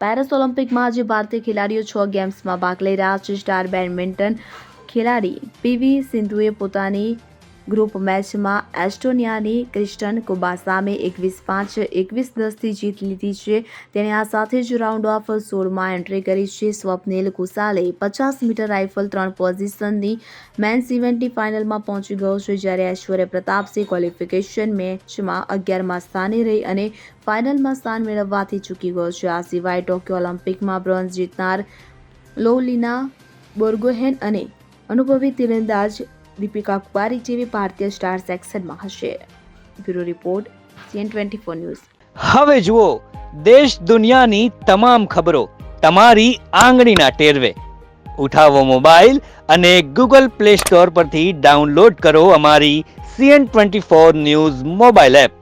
Paris ઓલિમ્પિકમાં આજે ભારતીય ખેલાડીઓ છ ગેમ્સમાં ભાગ લઈ રહ્યા છે. સ્ટાર બેડમિન્ટન ખેલાડી પીવી સિંધુએ પોતાની ગ્રુપ મેચમાં એસ્ટોનિયાની ક્રિસ્ટન કુબા સામે એકવીસ પાંચ એકવીસ દસથી જીત લીધી છે. તેણે આ સાથે જ રાઉન્ડ ઓફ સોળમાં એન્ટ્રી કરી છે. સ્વપ્નિલ કુસાલે પચાસ મીટર રાઇફલ ત્રણ પોઝિશનની મેન્સ ઇવેન્ટની ફાઇનલમાં પહોંચી ગયો છે જ્યારે ઐશ્વર્ય પ્રતાપસિંહ ક્વોલિફિકેશન મેચમાં અગિયારમાં સ્થાને રહી અને ફાઇનલમાં સ્થાન મેળવવાથી ચૂકી ગયો છે. આ સિવાય ટોક્યો ઓલિમ્પિકમાં બ્રોન્ઝ જીતનાર લોવલીના બોર્ગોહેન અને અનુભવી તીરંદાજ દીપિકા કુમારી જેવી ભારતીય સ્ટાર સેક્શનમાં હશે. Bureau report, CN twenty four news. હવે જુઓ, દેશ દુનિયાની તમામ ખબરો તમારી આંગળીના ટેરવે. ઉઠાવો મોબાઈલ અને ગૂગલ પ્લે સ્ટોર પરથી ડાઉનલોડ કરો અમારી CN twenty four news mobile app.